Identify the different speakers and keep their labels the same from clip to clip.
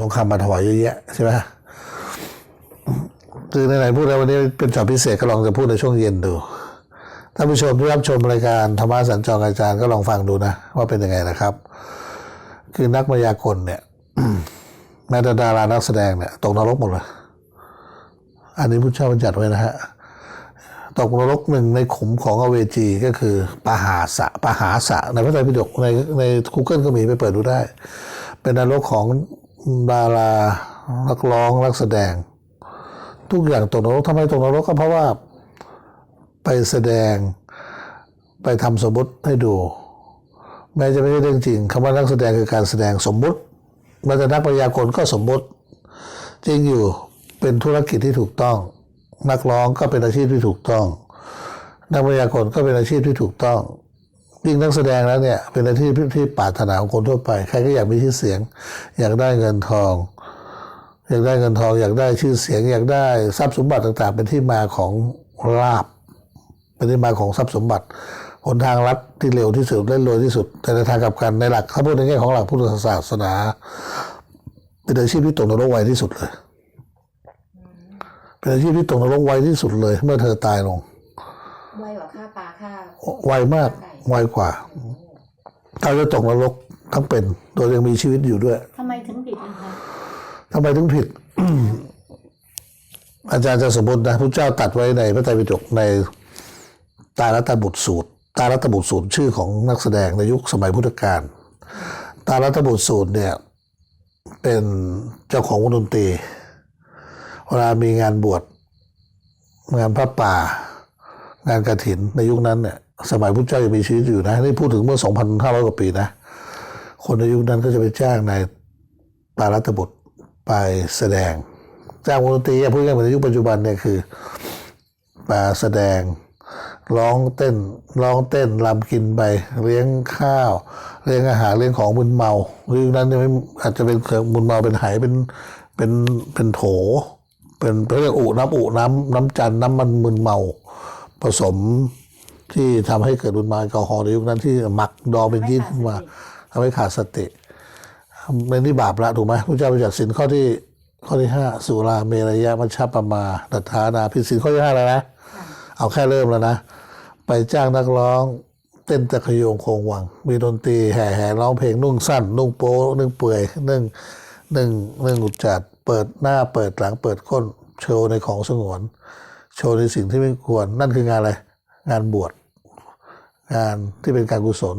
Speaker 1: ทองคำมาถวายเยอะแยะใช่ไหมคือไหนๆพูดแล้ววันนี้เป็นช็อตพิเศษก็ลองจะพูดในช่วงเย็นดูท่านผู้ชมที่รับชมรายการธรรมะสัญจรอาจารย์ก็ลองฟังดูนะว่าเป็นยังไงนะครับ คือนักมายากลเนี่ยแม้แต่ดารานักแสดงเนี่ยตกนรกหมดเลยอันนี้พุทธเจ้าบัญญัติไว้นะฮะตกนรกหนึ่งในขุมของอเวจีก็คือปหาสะปหาสะในพระไตรปิฎกในใน Google ก็มีไปเปิดดูได้ เป็นนรกของ ดารานักร้องนักแสดง ทุกอย่างตกนรกทำไมตกนรกก็เพราะว่าไปแสดงไปทำสมมติให้ดู แม้จะไม่ใช่เรื่องจริงคำว่านักแสดงคือการแสดงสมมุติแม้แต่นักพยากรณ์ก็สมมุติ จริงอยู่เป็นธุรกิจที่ถูกต้อง นักร้องก็เป็นอาชีพที่ถูกต้อง นักพยากรณ์ก็เป็นอาชีพที่ถูกต้อง ยิ่งนักแสดงแล้วเนี่ยเป็นอาชีพที่ปรารถนาของคนทั่วไป ใครก็อยากมีชื่อเสียง อยากได้เงินทอง อยากได้เงินทอง อยากได้ชื่อเสียง อยากได้ทรัพย์สมบัติต่างๆ เป็นที่มาของลาบ เป็นที่มาของทรัพย์สมบัติหนทางลัดที่เร็วที่สุดและรวยที่สุด แต่ในทางกลับกันในหลักถ้าพูดในแง่ของหลักพุทธศาสนา เป็นอาชีพที่ตกนรกไวที่สุดเลย เป็นอาชีพที่ตกนรกไวที่สุดเลย เมื่อเธอตายลง
Speaker 2: ไวกว่าค่าปลาค่า
Speaker 1: ไวมาก ไวกว่าเขาจะตกนรกทั้งเป็น โดยยังมีชีวิตอยู่ด้วย
Speaker 2: ทำไมถึงผิดนะคะ
Speaker 1: ทำไมถึงผิด อาจารย์จะสมมตินะพระเจ้าตัดไว้ในพระไตรปิฎกในตาลัตตบุตรสูตร ตาลัตตบุตรสูตรชื่อของนักแสดงในยุคสมัยพุทธกาลตาลัตตบุตรสูตรเนี่ย เป็นเจ้าของวงดนตรีเวลามีงานบวชงานพระป่า งานกระถินในยุคนั้นเนี่ย สมัยพุทธเจ้ายังมีชีวิตอยู่นะนี่พูดถึงเมื่อ 2,500 กว่าปีนะ คนในยุคนั้นก็จะไปจ้างนายตาลัตตบุตรไปแสดง จ้างวงดนตรีพูดง่ายๆเหมือนในยุคปัจจุบันเนี่ยคือมาแสดงร้องเต้นร้องเต้นรำกินไปเลี้ยงข้าว เลี้ยงอาหารเลี้ยงของมึนเมายุคนั้นเนี่ยไม่อาจจะเป็นเครื่องมึนเมาเป็นไหเป็นเป็นเป็นโถ เป็นเป็นเรียกอุน้ำอุน้ำน้ำจันน้ำมันมึนเมา ผสม ที่ทำให้เกิดรุนมาแอลกอฮอล์ในยุคนั้นที่หมักดองเป็นยีสต์ขึ้นมาทำให้ขาดสติเป็นที่บาปละถูกไหมพระเจ้าประจักษ์สินข้อที่ข้อที่ห้าสุราเมรยะมัชฌปมาดัทานาพิสินข้อที่ห้าแล้วนะ เอาแค่เริ่มแล้วนะ ไปจ้างนักร้องเต้นตะขโยงโคงวัง มีดนตรีแห่แห่ร้องเพลงนุ่งสั้น นุ่งโป๊นุ่งเปื่อยนึ่งนึ่งนึ่งอุจจาดเปิดหน้าเปิดหลังเปิดก้นโชว์ในของสงวน โชว์ในสิ่งที่ไม่ควรนั่นคืองานอะไร งานบวช งานที่เป็นการกุศล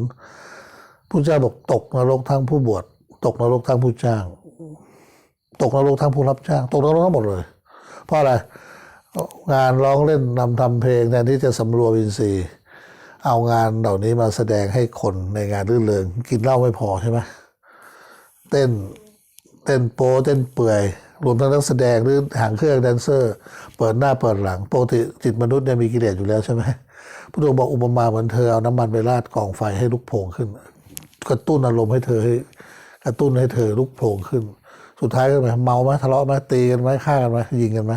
Speaker 1: ผู้เจ้าบอกตกนรกทั้งผู้บวชตกนรกทั้งผู้จ้าง ตกนรกทั้งผู้รับจ้าง ตกนรกทั้งหมดเลย เพราะอะไรงานร้องเล่นนำทำเพลงแทนที่จะสำรวมอินทรีย์เอางานเหล่านี้มาแสดงให้คนในงานรื่นเริงกินเหล้าไม่พอใช่ไหมเต้นเต้นโป๊เต้นเปื่อย รวมทั้งนักแสดงหรือหางเครื่องแดนเซอร์ เปิดหน้าเปิดหลังปกติจิตมนุษย์เนี่ยมีกิเลสอยู่แล้วใช่ไหม พระองค์บอกอุปมาเหมือนเธอเอาน้ำมันไปราดกองไฟให้ลุกโผล่ขึ้น กระตุ้นอารมณ์ให้เธอให้กระตุ้นให้เธอลุกโผล่ขึ้น สุดท้ายก็ไปเมาไหมทะเลาะไหมตีกันไหมฆ่ากันไหมยิงกันไหม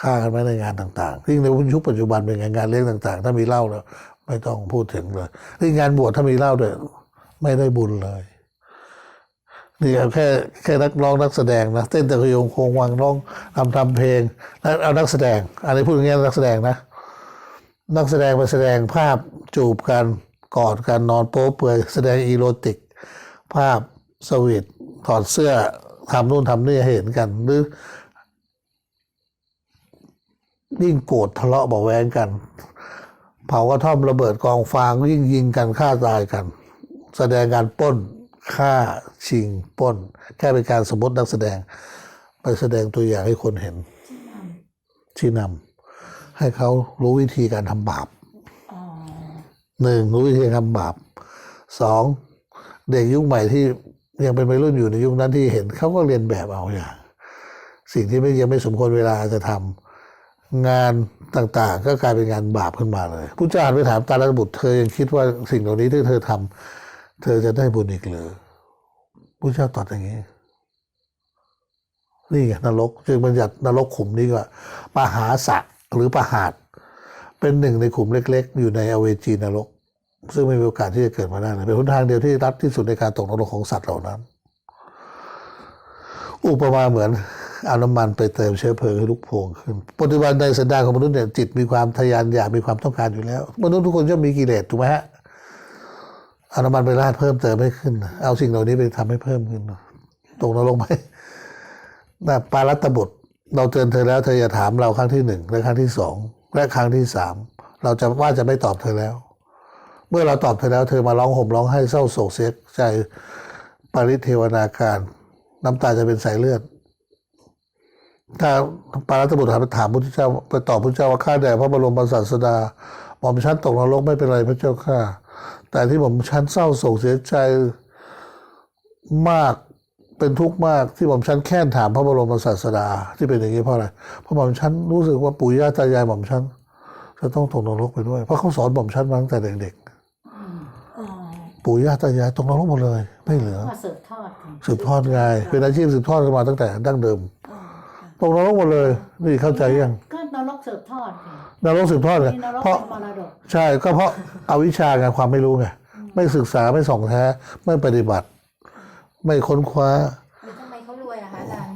Speaker 1: ฆ่ากันไหมในงานต่างๆยิ่งในยุคปัจจุบันเป็นไงงานเลี้ยงต่าง ๆ ถ้ามีเหล้าแล้วไม่ต้องพูดถึงเลยนี่งานบวชถ้ามีเหล้าด้วยไม่ได้บุญเลยนี่เอาแค่แค่นักร้องนักแสดงนะเต้นตะขยงโคงวังร้องทำทำเพลงแล้วเอานักแสดง อันนี้พูดอย่างนี้นักแสดงนะ นักแสดงไปแสดงภาพจูบกันกอดกันนอนโป๊เปลือยแสดงอีโรติก ภาพสวีทถอดเสื้อทำนู่นทำนี่ให้เห็นกันหรือยิ่งโกรธทะเลาะเบาะแวงกัน เผากระท่อมระเบิดกองฟางยิ่งยิงกันฆ่าตายกัน แสดงการปล้นฆ่าชิงปล้น แค่เป็นการสมมตินักแสดง ไปแสดงตัวอย่างให้คนเห็นชี้นำ ให้เขารู้วิธีการทำบาป
Speaker 2: อ๋อ
Speaker 1: หนึ่งรู้วิธีการทำบาปสองเด็กยุคใหม่ที่ยังเป็นวัยรุ่นอยู่ในยุคนั้นที่เห็นเขาก็เรียนแบบเอาอย่าง สิ่งที่ไม่ยังไม่สมควรเวลาจะทำงานต่างๆ ก็กลายเป็นงานบาปขึ้นมาเลยผู้เจ้าหันไปถามตาลบุตรเธอยังคิดว่าสิ่งเหล่านี้ที่เธอทำเธอจะได้บุญอีกหรือผู้เจ้าตรัสอย่างนี้นี่ไงนรกจึงบัญญัตินรกขุมนี้ว่าปหาสะ หรือปหาดเป็นหนึ่งในขุมเล็ก ๆ อยู่ในอเวจีนรก ซึ่งไม่มีโอกาสที่จะเกิดมาได้เป็นหนทางเดียวที่รัดที่สุดในการตกนรกของสัตว์เหล่านั้น อุปมาเหมือนเอาน้ำมันไปเติมเชื้อเพลิงให้ลุกโผงขึ้น ปัจจุบันในสันดานของมนุษย์เนี่ยจิตมีความทะยานอยากมีความต้องการอยู่แล้ว มนุษย์ทุกคนย่อมมีกิเลสถูกไหมฮะเอาน้ำมันไปราดเพิ่มเติมให้ขึ้น เอาสิ่งเหล่านี้ไปทำให้เพิ่มขึ้นตกนรกไหมนะปารัตบุตร เราเตือนเธอแล้วเธออย่าถามเราครั้งที่หนึ่งและครั้งที่สองและครั้งที่สามเราจะว่าจะไม่ตอบเธอแล้ว เมื่อเราตอบเธอแล้ว เธอมาร้องห่มร้องไห้เศร้าโศกเสียใจปริเทวนาการ น้ำตาจะเป็นสายเลือด ถ้าปารัตบุตรถามถามพุทธเจ้าไปตอบพุทธเจ้าว่าข้าแด่พระบรมศาสดาหม่อมชั้นตกนรกไม่เป็นไรพระเจ้าข้าแต่ที่หม่อมชั้นเศร้าโศกเสียใจมาก เป็นทุกข์มากที่หม่อมชั้นแค่นถามพระบรมศาสดา ที่เป็นอย่างนี้เพราะอะไรเพราะหม่อมชั้นรู้สึกว่าปู่ย่าตายายหม่อมชั้นจะต้องตกนรกไปด้วย เพราะเขาสอนหม่อมชั้นมาตั้งแต่เด็กๆปู่ย่าตายายตกนรกหมดเลย ไม่เหลือ
Speaker 2: ก็สืบทอดค่ะ
Speaker 1: สืบทอดไงเป็นอาชีพสืบทอดกันมาตั้งแต่ดั้งเดิมตกนรกหมดเลย นี่เข้าใจยัง
Speaker 2: ก็นรกสืบทอดค่ะ
Speaker 1: นรกสืบทอดเลย
Speaker 2: นี่นรก
Speaker 1: เพราะ
Speaker 2: เป็นมรดก
Speaker 1: ใช่ก็เพราะอาวิชชาไงความไม่รู้ไงไม่ศึกษาไม่ส่องแท้ไม่ปฏิบัติ ไม่ค้นคว้า
Speaker 3: แล้วทำไมเขารวยอะคะอาจารย์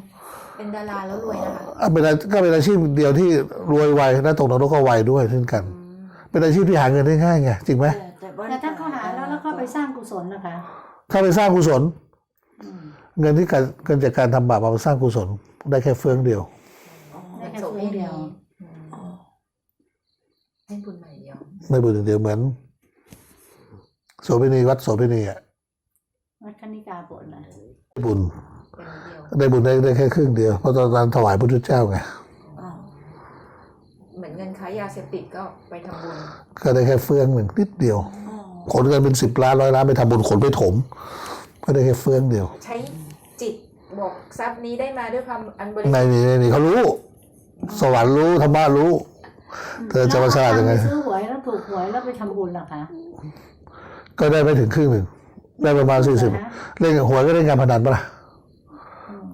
Speaker 3: เป็นดาราแล้วรวยนะคะ
Speaker 1: อะเป็นอาก็เป็นอาชีพเดียวที่รวยไวและตกนรกก็ไวด้วยเช่นกัน เป็นอาชีพที่หาเงินได้ง่ายไงจริงไหม
Speaker 2: แต่แต่ถ้าเขาหาแล้วแล้วก็ไปสร้างกุศลนะคะ
Speaker 1: ถ้าไปสร้างกุศล เงินที่การเงินจากการทำบาปมาสร้างกุศลได้แค่เฟืองเดียว
Speaker 2: ได้แค่เฟื่องเดียว
Speaker 3: ให้บุญใหม่เดียว
Speaker 1: ไม่บุญอย่างเดียวเหมือนโสเภณีวัดโสเภณีอะ
Speaker 2: วัดคณิกาผลนะ
Speaker 1: บุญ
Speaker 3: เป็นเดียว
Speaker 1: ได้บุญได้ได้แค่ครึ่งเดียวเพราะตอนนั้นถวายพระพุทธเจ้าไง
Speaker 3: เหมือนเงินค้ายาเสพติดก็ไปทำบุญ
Speaker 1: ก็ได้แค่เฟืองหนึ่งนิดเดียวขนเงินเป็นสิบล้านร้อยล้านไปทำบุญขนไปถม ก็ได้แค่เฟืองเดียว
Speaker 3: ใช้จิตบอกทรัพย์นี้ได้มาด้วยความอันบริสุ
Speaker 1: ใน
Speaker 3: ทธิ์
Speaker 1: นี้ในนี้เขารู้ สวรรค์รู้ธรรมะรู้เธอจะมาฉลาดยังไง
Speaker 2: แล้วเอตัค์ปซื้อหวยแล้วถูกหวยแล้วไปทำบุญเหรอคะ
Speaker 1: ก็ได้ไม่ถึงครึ่งหนึ่ง ได้ประมาณสี่สิบเล่นหวยก็เล่นการพนันปะล่ะ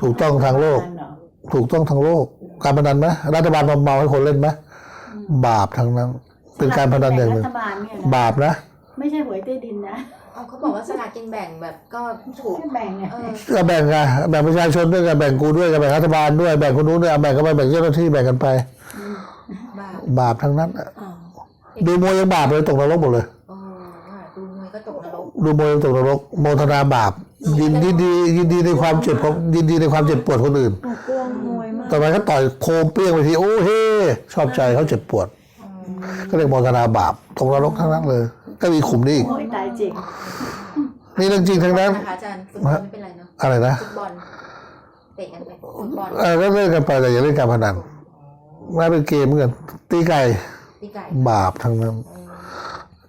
Speaker 1: ถูกต้องทางโลก
Speaker 2: เหรอ
Speaker 1: ถูกต้องทางโลก การพนันไหมรัฐบาลมาเมาให้คนเล่นไหมบาปทั้งนั้น เป็นการพนันอย่างหนึ่ง
Speaker 2: รัฐบาลเนี่ยนะ
Speaker 1: บาปนะ
Speaker 2: ไม่ใช่หวยใต้ดินนะ
Speaker 3: เอาเขาบอกว่าสลากกินแบ่งแบบก็ถูก
Speaker 2: แค่แบ่งไง
Speaker 3: เออ
Speaker 1: ก็แบ่งไงแบ่งประชาชนด้วยกันแบ่งกูด้วยกันแบ่งรัฐบาลด้วยแบ่งคนนู้นด้วยเอาแบ่งกันไปแบ่งเจ้าหน้าที่แบ่งกันไป
Speaker 3: บาป
Speaker 1: บาปทั้งนั้นอะดูมวยยังบาปเลยตกนรกหมดเลย
Speaker 3: โอ้ค่ะดูมวยก็ตกนรก
Speaker 1: ดูมวยยังตกนรกโมทนาบาปยินยินดี ยินดีในความเจ็บของยินดีในความเจ็บปวดคนอื่น
Speaker 2: กลัวมวยมาก
Speaker 1: ต่อไปก็ต่อยโคมเปี้ยงไปทีโอ้เฮ้ชอบใจเขาเจ็บปวด ก็เรียกโมทนาบาปตกนรกทั้งนั้นเลย ก็มีขุมนี้อีก
Speaker 2: มวยตายจริง
Speaker 1: นี่เรื่องจริงทั้งนั้น
Speaker 3: นะคะอาจารย์ฟุตบอลไม่เป็นไรเนาะ
Speaker 1: อะไรนะ
Speaker 3: ฟุตบอลเตะกันไปฟุตบอล
Speaker 1: เออก็เล่นกันไปแต่อย่าเล่นการพนันมาเป็นเกมเหมือนกันตีไก่
Speaker 3: ตีไก่
Speaker 1: บาปทั้งนั้น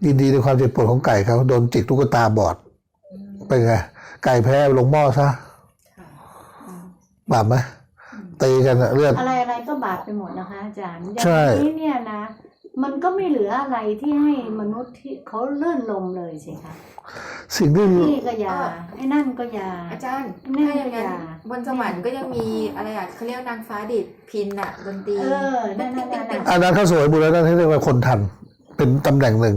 Speaker 1: ยินดีในความเจ็บปวดของไก่เขาโดนจิกตุ๊กตาบอดเป็นไงไก่แพ้ลงหม้อซะบาปไหมตีกันอะเลือด
Speaker 2: อะไรอะไรก็บาปไปหมดนะคะอาจารย์อย่าง
Speaker 1: ใช่
Speaker 2: นี้เนี่ยนะมันก็ไม่เหลืออะไรที่ให้มนุษย์ที่เขาเลื่อนลมเลยสิคะ
Speaker 1: สิ่งที่
Speaker 2: นี่ก็ยาไอ้นั่นก็ยา
Speaker 3: อาจารย์
Speaker 2: แม่
Speaker 3: ถ้าอย่างนั้น
Speaker 2: อย่า
Speaker 3: บนสวรรค์ก็ยังมีอะไรอะเขาเรียกว่านางฟ้าดิดพินอะดนตรี
Speaker 2: เออนั่นนั่นนั่นนั่น
Speaker 1: อันนั้นเขาสวยบุญแล้วนั่นที่เรียกว่าคนทัน เป็นตำแหน่งหนึ่ง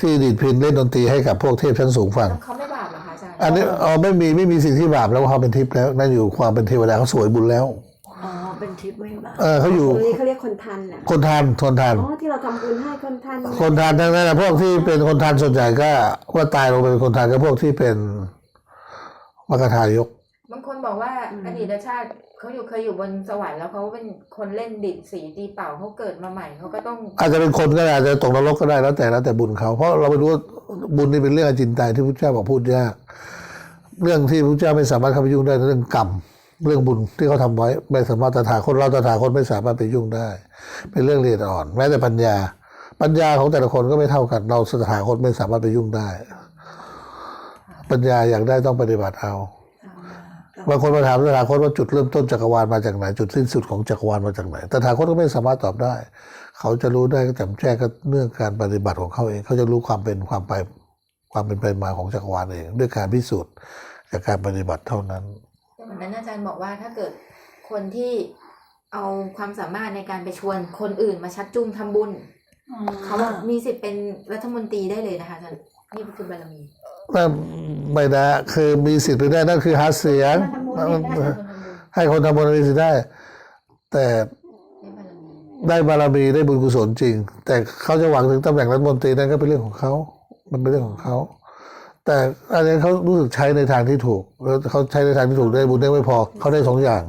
Speaker 1: ที่ดีดพินเล่นดนตรีให้กับพวกเทพชั้นสูงฟัง
Speaker 3: แล้วเขาไม่บาปเหรอคะอาจารย์
Speaker 1: อันนี้อ๋อไม่มีไม่มีสิ่งที่บาปแล้วความเป็นทิพย์แล้วนั่นอยู่ความเป็นเทวดาเขาสวยบุญแล้ว
Speaker 2: อ๋อเป็นทิพย์ไม่บาป
Speaker 1: เออเขาอยู่
Speaker 4: ตรงนี้เขาเรียกคนทันแหละ
Speaker 1: คนทานคนทาน
Speaker 4: อ๋อที่เราทำบุญให้คนทัน
Speaker 1: คนทานทั้งนั้นนะพวกที่เป็นคนทานส่วนใหญ่ก็ว่าตายลงไปเป็นคนทานก็พวกที่เป็นมรรคทายก
Speaker 3: บางคนบอกว่าอดีตชาติเขาอยู่เคยอยู่บนสวรรค์แล้วเขาเป็นคนเล่นดิดสีตีเป่าเขาเกิดมาใหม่เขาก็ต้อง
Speaker 1: อาจจะเป็นคนก็ได้อาจจะตกนรกก็ได้แล้วแต่แล้วแต่บุญเขา เพราะเราไม่รู้ว่าบุญนี่เป็นเรื่องอจินไตยที่พระเจ้าบอกพูดยากเรื่องที่พระเจ้าไม่สามารถเข้าไปยุ่งได้เรื่องกรรมเรื่องบุญที่เขาทำไว้ ไม่สามารถตถาคตเราตถาคตไม่สามารถไปยุ่งได้ เป็นเรื่องละเอียดอ่อน แม้แต่ปัญญา ปัญญาของแต่ละคนก็ไม่เท่ากัน เราตถาคตไม่สามารถไปยุ่งได้ ปัญญาอยากได้ต้องปฏิบัติเอา บางคนมาถามตถาคตว่าจุดเริ่มต้นจักรวาลมาจากไหน จุดสิ้นสุดของจักรวาลมาจากไหนตถาคตก็ไม่สามารถตอบได้ เขาจะรู้ได้ก็แจ่แจ้งก็เนื่องการปฏิบัติของเขาเอง เขาจะรู้ความเป็นความไปความเป็นไปมาของจักรวาลเอง ด้วยการพิสูจน์จากการปฏิบัติเท่านั้น
Speaker 3: แต่วันนั้นอาจารย์บอกว่าถ้าเกิดคนที่เอาความสามารถในการไปชวนคนอื่นมาชักจูงทำบุญเขามีสิทธิ์เป็นรัฐมนตรีได้เลยนะคะอาจารย์นี่คือบารมี
Speaker 1: นั่นไม่นะคือมีสิทธิ์ไปได้นั่นคือหาเสียง
Speaker 2: ทำบุญไม่ได้
Speaker 1: ให้คนทำบุญมีสิทธิ์ได้ แต่
Speaker 3: ได้บารมี
Speaker 1: ได้บารมีได้บุญกุศลจริง แต่เขาจะหวังถึงตำแหน่งรัฐมนตรีนั่นก็เป็นเรื่องของเขา มันเป็นเรื่องของเขา แต่อันนี้เขารู้สึกใช้ในทางที่ถูกแล้วเขาใช้ในทางที่ถูกได้บุญได้ไม่พอเขาได้สองอย่าง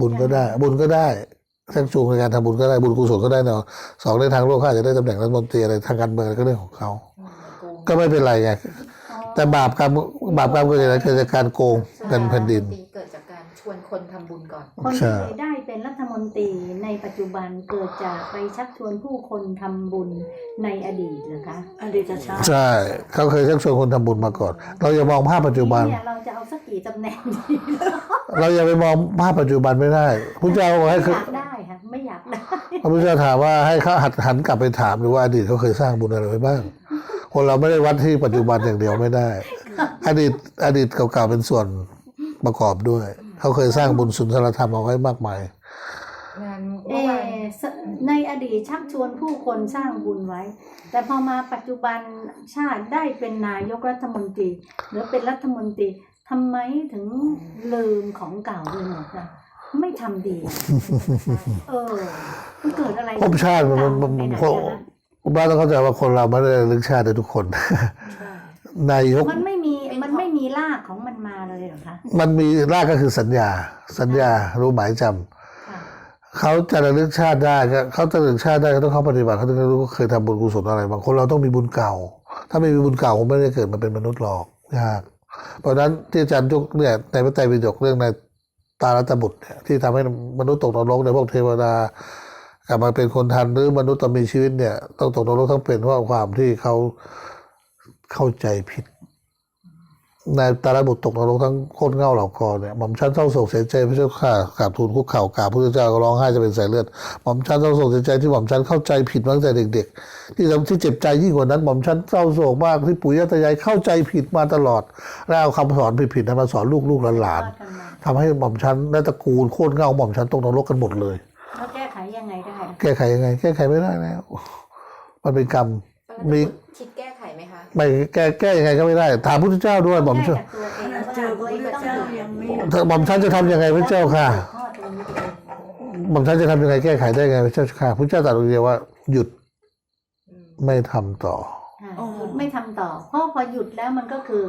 Speaker 1: บุญก็ได้ บุญก็ได้ชักจูงในการทำบุญก็ได้บุญกุศลก็ได้เนาะสองในทางโลกเขาอาจจะได้ตำแหน่งรัฐมนตรีอะไรทางการเมืองก็เรื่องของเขา
Speaker 3: อืมโกง
Speaker 1: ก็ไม่เป็นไรไง แต่บาปกรรมบาปกรรมเกิดจากอะไรเกิดจากการโกงเงินแผ่นดิน
Speaker 3: เกิดจากการชวนคนทำบุญก่อน
Speaker 2: คน
Speaker 1: ใช่
Speaker 2: ที่ได้เป็นรัฐมนตรีในปัจจุบันเกิดจากไปชักชวนผู้คนทำบุญในอดีตเหรอคะ
Speaker 4: อดีตชาติ
Speaker 1: ใช่เขาเคยชักชวนคนทำบุญมาก่อน เราอย่ามองภาพปัจจุบัน
Speaker 2: เนี่ยเราจะเอาสักกี่ตำแหน่งดี
Speaker 1: เราอย่าไปมองภาพปัจจุบันไม่ได้พระเจ้าบอกให้
Speaker 2: ไม่
Speaker 1: คือ
Speaker 2: อยากได้ค่ะไม่อยากได้
Speaker 1: พระพุทธเจ้าถามว่าให้เขาหัดหันกลับไปถามดูว่าอดีตเขาเคยสร้างบุญอะไรไว้บ้าง คนเราไม่ได้วัดที่ปัจจุบันอย่างเดียวไม่ได้ อดีตอดีตเก่าๆเป็นส่วนประกอบด้วย เขาเคยสร้างบุญสุนทรธรรมเอาไว้มากมาย
Speaker 3: งาน
Speaker 2: เอ
Speaker 3: เมื่อวาน
Speaker 2: สในอดีตชักชวนผู้คนสร้างบุญไว้ แต่พอมาปัจจุบันชาติได้เป็นนายกรัฐมนตรี หรือเป็นรัฐมนตรีทำไมถึงลืมของเก่าไปหมดล่ะไม่ทำดี เออมันเกิดอะไร
Speaker 1: ภพชาติมันมันมัน
Speaker 2: ไปไหน
Speaker 1: เพราะ
Speaker 2: กันนะ
Speaker 1: บ้านต้องเข้าใจว่าคนเราไม่ได้ลึกชาติได้ทุกคน นายก
Speaker 2: มันไม่มีมันไม่มีรากของมันมาเลยเหรอคะ
Speaker 1: มันมีรากก็คือสัญญา สัญญารู้หมายจำ
Speaker 2: ค่ะ
Speaker 1: เขาจะระลึกชาติได้ก็เขาจะระลึกชาติได้ก็ต้องเขาปฏิบัติเขาต้องรู้ว่าเคยทำบุญกุศลอะไรบางคนเราต้องมีบุญเก่า ถ้าไม่มีบุญเก่าคงไม่ได้เกิดมาเป็นมนุษย์หรอกยากเพราะฉะนั้นที่อาจารย์ยกเนี่ยในพระไตรปิฎกเรื่องในตาลัตบุตรเนี่ยที่ทำให้มนุษย์ตกนรกในพวกเทวดา กลับมาเป็นคนทันหรือมนุษย์ตอนมีชีวิตเนี่ยต้องตกนรกทั้งเป็นเพราะความที่เขาเข้าใจผิดในตาลบุตรตกนรกทั้งโคตรเง่าเหล่ากอเนี่ยหม่อมชันเศร้าโศกเสียใจพระเจ้าข้ากราบทูลคุกเข่ากราบพระพุทธเจ้าก็ร้องไห้จะเป็นสายเลือดหม่อมชันเศร้าโศกเสียใจที่หม่อมชันเข้าใจผิดมาตั้งแต่เด็ก ๆ ที่ทำที่เจ็บใจยิ่งกว่านั้นหม่อมชันเศร้าโศกมากที่ปู่ย่าตายายเข้าใจผิดมาตลอด แล้วเอาคำสอนผิดๆนั้นมาสอนลูกๆหลาน
Speaker 2: ว่ากันมา
Speaker 1: ๆทำให้หม่อมชันและตระกูลโคตรเง่าหม่อมชันตกนรกกันหมดเลย
Speaker 2: แล้วแก้ไขยังไงได้
Speaker 1: แก้ไขยังไง แก้ไขไม่ได้แล้ว มันเป็นกรรมมี
Speaker 3: คิดแก้ไขไหมคะ
Speaker 1: ไม่แก้แก้ยังไงก็ไม่ได้ ถามพระพุทธเจ้าด้วยหม่อมชัน
Speaker 2: แก้กับตัวเองว่า
Speaker 4: เจอพระพุทธเจ้ายังไม่
Speaker 1: ถ้าหม่อมชันจะทำยังไงพระเจ้าค่ะ
Speaker 2: ข้อตรงนี้เอง
Speaker 1: หม่อมท่านจะทำยังไงแก้ไขได้ไงพระเจ้าค่ะพระเจ้าตรัสเดียวว่าหยุด
Speaker 3: อืม
Speaker 1: ไม่ทำต่อ
Speaker 2: ค่ะหยุดไม่ทำต่อเพราะพอหยุดแล้วมันก็คือ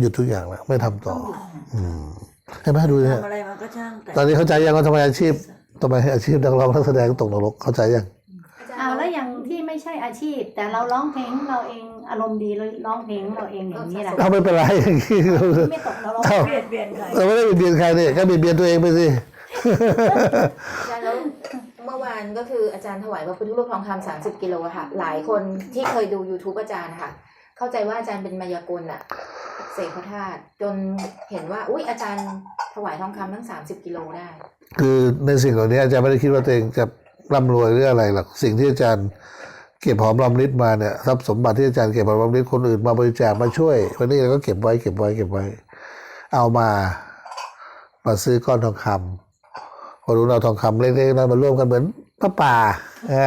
Speaker 1: หยุดทุกอย่างแล้วไม่ทำต่อ
Speaker 2: ต้องหยุดค่ะ
Speaker 1: อืมเห็นไหมดูเนี่ย
Speaker 4: ทำอะไรมาก็ช่างแต่
Speaker 1: ตอนนี้เข้าใจยังว่าทำไมอาชีพ ทำไมอาชีพนักร้องนักแสดงตกนรกเข้าใจยัง
Speaker 2: เอาแล้วอย่างที่ไม่ใช่อาชีพ แต่เราร้องเพลงเราเองอารมณ์ดีเลยร้องเพลงเราเองอย่างนี้แหละ
Speaker 1: เอาไม่เป็นไรอย่างนี้
Speaker 2: ที่ไม่ตกนรก
Speaker 1: เอ้า
Speaker 4: เปลี่ยนเปลี่ยนใคร
Speaker 1: เราไม่ได้เบียดเบียนใครเนี่ยก็เบียดเบียนตัวเองไปสิ
Speaker 3: อาจารย์แล้วเมื่อวานก็คืออาจารย์ถวายพระพุทธรูปทองคำสามสิบกิโลอะค่ะ หลายคนที่เคยดู YouTube อาจารย์ค่ะ เข้าใจว่าอาจารย์เป็นมายากลอะเสกพระธาตุจนเห็นว่า อุ้ยอาจารย์ ถวายทองคำทั้งสามสิบกิโลได้
Speaker 1: คือในสิ่งเหล่านี้อาจารย์ไม่ได้คิดว่าตัวเองจะร่ำรวยหรืออะไรหรอกสิ่งที่อาจารย์เก็บหอมรอมริบมาเนี่ยทรัพย์สมบัติที่อาจารย์เก็บหอมรอมริบคนอื่นมาบริจาคมาช่วยวันนี้เราก็เก็บไว้เก็บไว้เก็บไว้ เอามามาซื้อก้อนทองคำพอรู้เราทองคำเล็กๆนั้นมาร่วมกันเหมือนพระป่า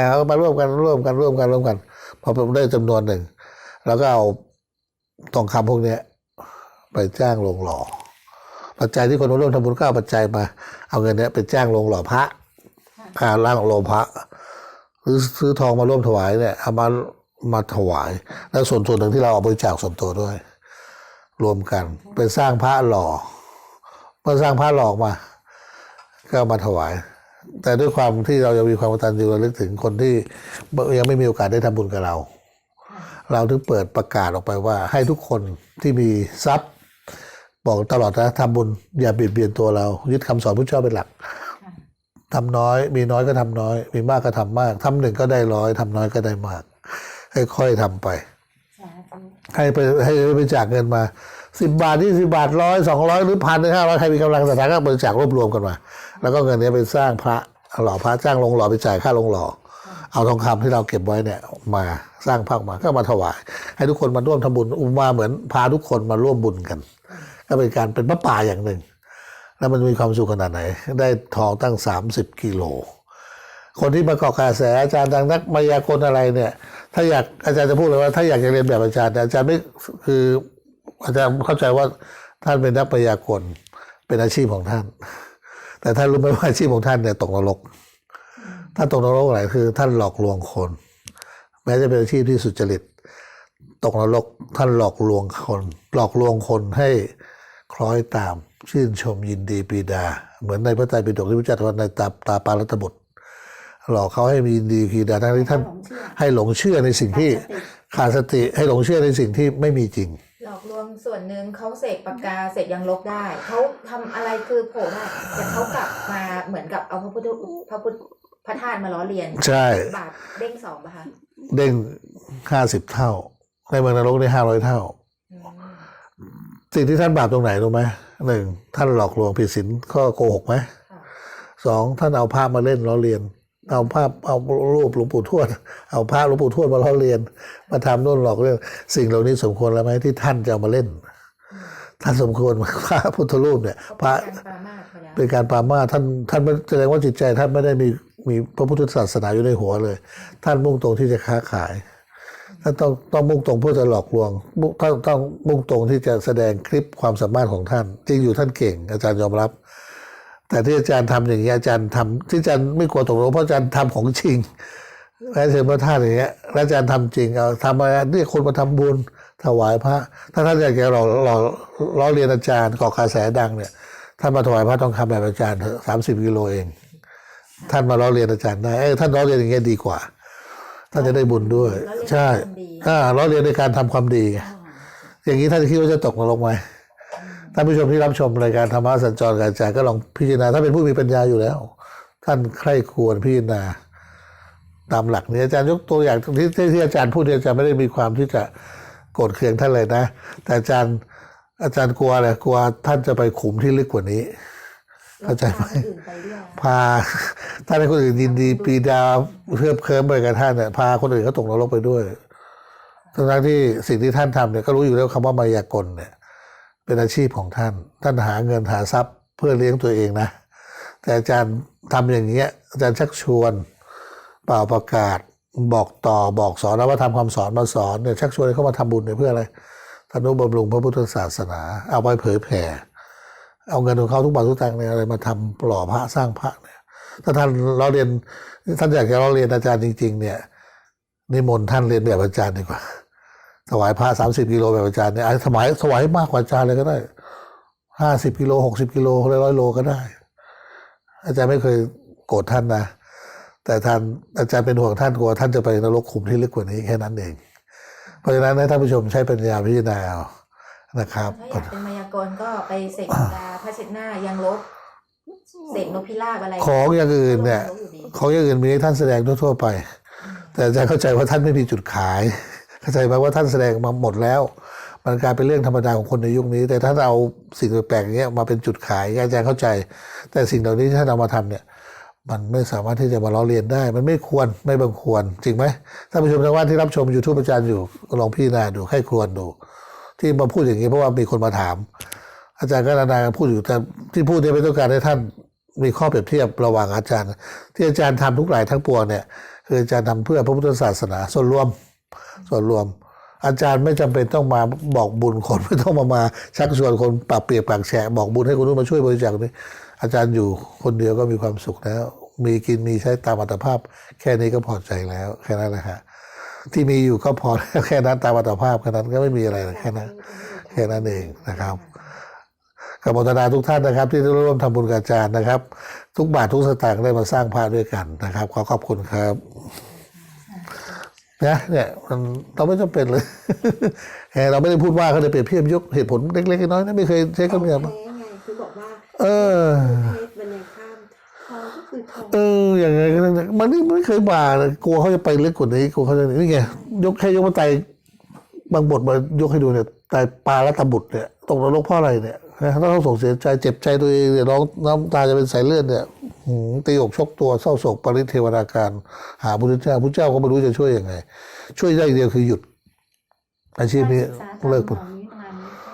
Speaker 1: เอามาร่วมกันร่วมกันร่วมกันร่วมกัน พอได้จำนวนหนึ่ง แล้วก็เอาทองคำพวกเนี้ยไปจ้างโรงหล่อ ปัจจัยที่คนมาร่วมทำบุญก็เอาปัจจัยมา เอาเงินเนี้ยไปจ้างโรงหล่อพระอ่าร่างโรงพระหรือซื้อทองมาร่วมถวายเนี่ยเอามามาถวาย แล้วส่วนส่วนหนึ่งที่เราเอาบริจาคส่วนตัวด้วย รวมกันไปสร้างพระหล่อเมื่อสร้างพระหล่อมา ก็เอามาถวาย แต่ด้วยความที่เรายังมีความกตัญญูระลึกถึงคนที่ยังไม่มีโอกาสได้ทำบุญกับเรา เราถึงเปิดประกาศออกไปว่า ให้ทุกคนที่มีทรัพย์ บอกตลอดนะทำบุญอย่าเบียดเบียนตัวเรา ยึดคำสอนพระเจ้าเป็นหลักทำน้อย มีน้อยก็ทำน้อย มีมากก็ทำมากทำหนึ่งก็ได้ร้อยทำน้อยก็ได้มาก ค่อยๆทำไป
Speaker 2: สาธุ
Speaker 1: ให้ไปให้ไปจากเงินมาสิบบาทที่สิบาทร้อยสองร้อยหรือพันหรือห้าร้อยใครมีกำลังศรัทธาก็บริจาครวบรวมกันมา แล้วก็เงินนี้ไปสร้างพระหล่อพระจ้างลงหล่อไปจ่ายค่าลงหล่อเอาทองคำที่เราเก็บไว้เนี่ยมาสร้างพระมาก็มาถวาย ให้ทุกคนมาร่วมทำบุญอุมาเหมือนพาทุกคนมาร่วมบุญกัน ก็เป็นการเป็นพระป่าอย่างหนึ่ง แล้วมันมีความสุขขนาดไหน ได้ทองตั้งสามสิบกิโล คนที่มาเกาะกระแสอาจารย์ดังนักมายากลอะไรเนี่ย ถ้าอยากอาจารย์จะพูดเลยว่าถ้าอยากจะเรียนแบบอาจารย์อาจารย์ไม่คืออาจารย์เข้าใจว่าท่านเป็นนักมายากลเป็นอาชีพของท่าน แต่ท่านรู้ไหมว่าอาชีพของท่านเนี่ยตกนรกท่านตกนรกอะไรคือ ท่านหลอกลวงคน แม้จะเป็นอาชีพที่สุจริตตกนรกท่านหลอกลวงคน หลอกลวงคนให้ ล้อยตาม ชื่นชมยินดีปรีดา เหมือนในพระไตรปิฎกที่พระเจ้าตรัสในตาตาปารัตบุตร หลอกเขาให้มียินดีปรีดาทั้งที่ท่าน
Speaker 2: หลงเชื่อ
Speaker 1: ให้หลงเชื่อในสิ่งที่
Speaker 2: ขาดสติ
Speaker 1: ขาดสติให้หลงเชื่อในสิ่งที่ไม่มีจริง
Speaker 3: หลอกลวงส่วนหนึ่งเขาเสกปากกาเสกยังลบได้เขาทำอะไรคือโผล่ได้แต่เขากลับมาเหมือนกับเอาพระพุทธพระพุทธพระธาตุมาล้อเลียน
Speaker 1: ใช่
Speaker 3: บาปเด้งสองป่ะคะ
Speaker 1: เด้งห้าสิบเท่าในเมืองนรกได้ห้าร้อยเท่า
Speaker 3: อืม
Speaker 1: สิ่งที่ท่านบาปตรงไหนรู้ไหมหนึ่งท่านหลอกลวงผิดศีลข้อโกหกไหม
Speaker 3: ค่ะ
Speaker 1: สองท่านเอาภาพมาเล่นล้อเลียน เอาภาพเอารูปหลวงปู่ทวด เอาภาพหลวงปู่ทวดมาล้อเลียน มาทำโน่นหลอกเรื่องสิ่งเหล่านี้สมควรแล้วไหมที่ท่านจะเอามาเล่นท่านสมควรไหมพระพุทธรูปเนี่ย
Speaker 3: เขา
Speaker 1: พระ
Speaker 3: เป็นการปรามาสไปแล้ว
Speaker 1: เป็นการปรามาสท่านท่านไม่แสดงว่าจิตใจท่านไม่ได้มีมีพระพุทธศาสนาอยู่ในหัวเลย ท่านมุ่งตรงที่จะค้าขาย ท่านต้องต้องมุ่งตรงเพื่อจะหลอกลวงมุ่งต้องมุ่งตรงที่จะแสดงคลิปความสามารถของท่าน จริงอยู่ท่านเก่ง อาจารย์ยอมรับ แต่ที่อาจารย์ทำอย่างนี้ยอาจารย์ทำที่อาจารย์ไม่กลัวตกลงเพราะอาจารย์ทำของจริงแม้เชิญพระธาตุอย่างเงี้ยแล้วอาจารย์ทำจริงเอาทำมาเรียกคนมาทำบุญถวายพระ ถ้าท่านอยากจะหล่อหล่อล้อเรียนอาจารย์ก่อกระแสดังเนี่ยท่านมาถวายพระทองคำแบบอาจารย์สามสิบกิโลเอง ท่านมาล้อเรียนอาจารย์ได้เอ้ท่านล้อเรียนอย่างเงี้ยดีกว่า ท่านจะได้บุญด้วย ใช่อ่าล้อเรียนในการทำความดีไงอย่างนี้ท่านคิดว่าจะตกนรกไหมท่านผู้ชมที่รับชมรายการธรรมะสัญจรกับอาจารย์ก็ลองพิจารณาถ้าเป็นผู้มีปัญญาอยู่แล้ว ท่านใคร่ควรพิจารณาตามหลักนี้อาจารย์ยกตัวอย่างที่ที่ที่อาจารย์พูดเนี่ยอาจารย์ไม่ได้มีความที่จะโกรธเคืองท่านเลยนะ แต่อาจารย์อาจารย์กลัวอะไรกลัวท่านจะไปขุมที่ลึกกว่านี้ เข้าใจไหม
Speaker 3: แล้วพคนอื่นไปด้วย
Speaker 1: พาถ้าให้คนอื่นยินดีปรีดาเพื่อเคิมไปกับท่านเนี่ยพาคนอื่นเขาตกนรกไปด้วยทั้งๆที่สิ่งที่ท่านทำเนี่ยก็รู้อยู่แล้วคำว่ามายากลเนี่ย เป็นอาชีพของท่าน ท่านหาเงินหาทรัพย์เพื่อเลี้ยงตัวเองนะ แต่อาจารย์ทำอย่างเงี้ยอาจารย์ชักชวนเป่าประกาศบอกต่อบอกสอนแล้วว่าทำคำสอนมาสอนเนี่ยชักชวนให้เขามาทำบุญเนี่ยเพื่ออะไรทนุบำรุงพระพุทธศาสนา เอาไปเผยแผ่ เอาเงินของเขาทุกบาททุกตังค์เนี่ยอะไรมาทำหล่อพระสร้างพระเนี่ยถ้าท่านเราเรียนท่านอยากจะเราเรียนอาจารย์จริง ๆ เนี่ยนิมนต์ท่านเรียนแบบอาจารย์ดีกว่าถวายพระสามสิบกิโลแบบอาจารย์เนี่ยถวายถวายมากกว่าอาจารย์เลยก็ได้ห้าสิบกิโลหกสิบกิโลร้อยโลก็ได้ อาจารย์ไม่เคยโกรธท่านนะแต่ท่านอาจารย์เป็นห่วงท่านกลัวท่านจะไปนรกขุมที่ลึกกว่านี้แค่นั้นเอง เพราะฉะนั้นให้ท่านผู้ชมใช้ปัญญาพิจารณาเอา นะครับ
Speaker 3: ถ้าอยากเป็นมายากลก็ไปเสกปากกาผ้าเช็ดหน้ายังลบเสกนกพิราบอะไร
Speaker 1: ของอย่างอื่นเนี่ย
Speaker 3: ก็ลบอยู่ดี
Speaker 1: ของอย่างอื่นมีให้ท่านแสดงทั่วๆไป แต่อาจารย์เข้าใจว่าท่านไม่มีจุดขาย เข้าใจไหมว่าท่านแสดงมาหมดแล้ว มันกลายเป็นเรื่องธรรมดาของคนในยุคนี้ แต่ถ้าเอาสิ่งแปลกๆอย่างเงี้ยมาเป็นจุดขายอาจารย์เข้าใจ แต่สิ่งเหล่านี้ที่ท่านเอามาทำเนี่ยมันไม่สามารถที่จะมาล้อเลียนได้ มันไม่ควรไม่บังควร จริงไหมท่านผู้ชมทางบ้านที่รับชมยูทูบอาจารย์อยู่ก็ลองพิจารณาดูให้ควรดู ที่มาพูดอย่างนี้เพราะว่ามีคนมาถาม อาจารย์ก็นานๆพูดอยู่แต่ที่พูดเนี่ยไม่ต้องการให้ท่านมีข้อเปรียบเทียบระหว่างอาจารย์ ที่อาจารย์ทำทุกหลายทั้งปวงเนี่ยคืออาจารย์ทำเพื่อพระพุทธศาสนาส่วนรวมส่วนรวม อาจารย์ไม่จำเป็นต้องมาบอกบุญคนไม่ต้องมามาชักชวนคนปรับเปรียบปากแฉบอกบุญให้คนนู้นมาช่วยบริจาคนี้อาจารย์อยู่คนเดียวก็มีความสุขแล้วมีกินมีใช้ตามอัตภาพ แค่นี้ก็พอใจแล้วแค่นั้นแหละฮะ ที่มีอยู่ก็พอแล้วแค่นั้นตามอัตภาพแค่นั้นก็ไม่มีอะไรแค่นั้นแค่นั้นเองนะครับขอบคุณนาทุกท่านนะครับ ที่ได้ร่วมทำบุญกับอาจารย์นะครับ ทุกบาททุกสตางค์ได้มาสร้างพระด้วยกันนะครับ ขอขอบคุณครับนะเนี่ยมันเราไม่จำเป็นเลยแค่เราไม่ได้พูดว่าเขาเลยเปรียบเทียบยกเหตุผลเล็กๆน้อยๆนะไม่เคยใช้คำหยาบ
Speaker 4: แท้ไงคือบอกว่า
Speaker 1: เออ
Speaker 4: เพศมันยังข้ามทองก็คือทอง
Speaker 1: เอออย่างไงก็ได้มันนี่ไม่เคยบ่าเลยกลัวเขาจะไปลึกกว่านี้กลัวเขาจะนี่ไงยกแค่ยกมาไตรบางบทมายกให้ดูเนี่ยไตรปลาและตบุตรเนี่ยตกนรกเพราะอะไรเนี่ยนะถ้าเขาส่งเสียใจเจ็บใจตัวเองเนี่ยร้องน้ำตาจะเป็นสายเลือดเนี่ยหืมตีอกชกตัวเศร้าโศกปริเทวนาการ หาพระพุทธเจ้าพระเจ้าก็ไม่รู้จะช่วยยังไง ช่วยได้อย่างเดียวคือหยุด อาชีพนี้
Speaker 2: การศึกษาธรรม
Speaker 1: เลิก
Speaker 2: เห
Speaker 1: ปุ๊บ
Speaker 2: ล่านี้นานไหมคะ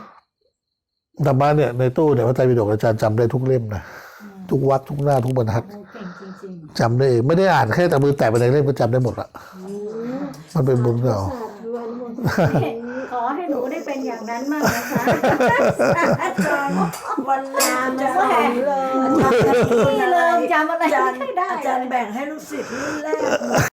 Speaker 1: ธรรมะเนี่ยในตู้เนี่ยพระไตรปิฎกอาจารย์จำได้ทุกเล่มนะทุกวักทุกหน้าทุกบรรทัด
Speaker 2: โอ้เก่ง จำ
Speaker 1: ได้เองไม่ได้อ่านแค่แต่มือแตะไปในเล่มก็จำได้หมดละมันเป็นบุญเก่า
Speaker 4: ศาสตร์รวนหมด
Speaker 2: ๆนี่ขอให้หนูได้เป็นอย่างนั้นมากนะคะ
Speaker 4: อาจารย์วันลามาสอนเลย
Speaker 2: พี่เริ่มจำอะไร
Speaker 4: จารย์
Speaker 2: ไม่ได้
Speaker 4: อาจารย์แบ่งให้ลูกศิษย์รุ่นแรก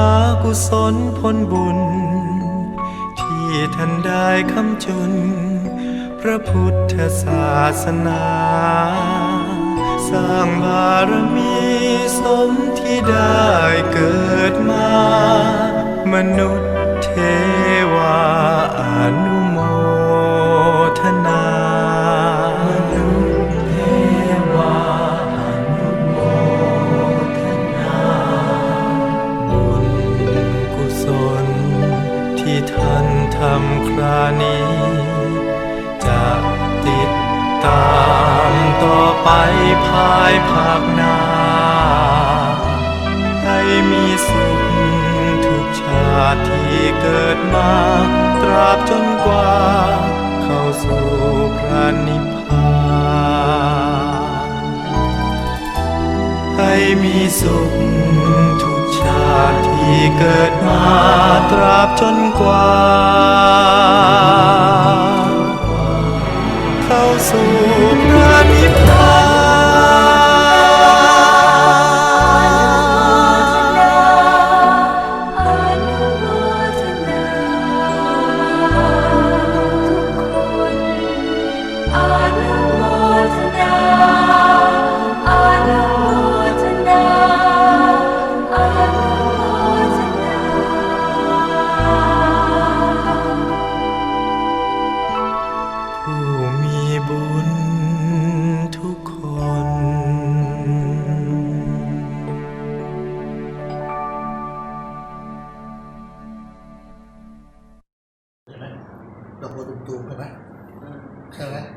Speaker 4: า
Speaker 5: กุศลผลบุญ ที่ท่านได้คำจุน พระพุทธศาสนา สร้างบารมีสมที่ได้เกิดมา มนุษย์เทวา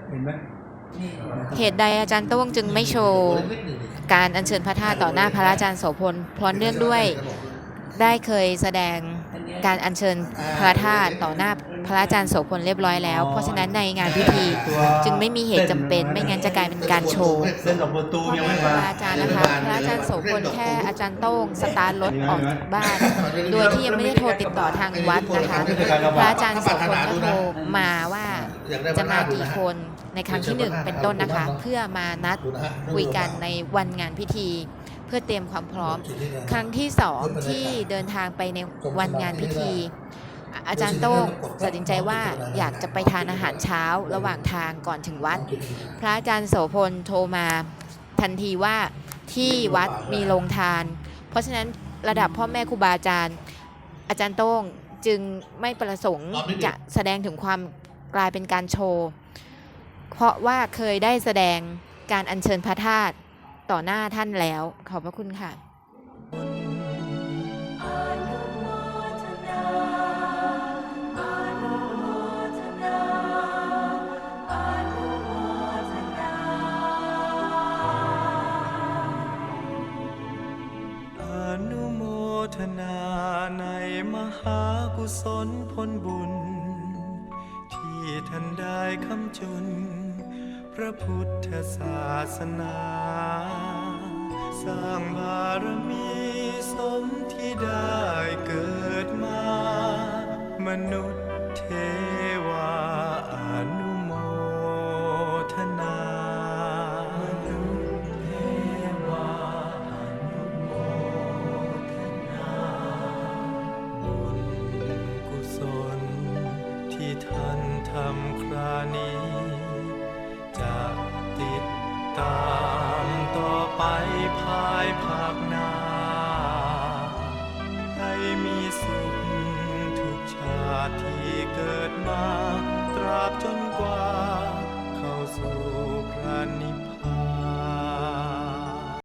Speaker 5: เห็น
Speaker 1: ไหมเห
Speaker 3: ตุใดอาจารย์โต้งจึงไม่โชว์การอัญเชิญพระธาตุต่อหน้าพระอาจารย์โสพลเพราะเนื่องด้วยได้เคยแสดงการอัญเชิญพระธาตุต่อหน้าพระอาจารย์โสพลเรียบร้อยแล้ว เพราะฉะนั้นในงานพิธีจึงไม่มีเหตุจำเป็น ไม่งั้นจะกลายเป็นการโชว์
Speaker 5: เส้นดอกบัวตูมยังไม่
Speaker 3: พระอาจารย์นะคะพระอาจารย์โสพลแค่อาจารย์โต้งสตาร์รถออกจากบ้าน โดยที่ยังไม่ได้โทรติดต่อทางวัดนะคะพระอาจารย์โสพลก็โทรมาว่า จะมากี่คนในครั้งที่หนึ่งเป็นต้นนะคะ เพื่อมานัดคุยกันในวันงานพิธี เพื่อเตรียมความพร้อม ครั้งที่สองที่เดินทางไปในวันงานพิธี อาจารย์โต้งตัดสินใจว่าอยากจะไปทานอาหารเช้าระหว่างทางก่อนถึงวัด พระอาจารย์โสพลโทรมาทันทีว่าที่วัดมีโรงทาน เพราะฉะนั้นระดับพ่อแม่ครูบาอาจารย์ อาจารย์โต้งจึงไม่ประสงค์จะแสดงถึงความ กลายเป็นการโชว์ เพราะว่าเคยได้แสดงการอัญเชิญพระธาตุต่อหน้าท่านแล้ว ขอบพระคุณค่ะ
Speaker 5: อนุโมทนาในมหากุศลผลบุญ ที่ท่านได้คำจุน พระพุทธศาสนา สร้างบารมีสมที่ได้เกิดมา มนุษย์เทวาอนุ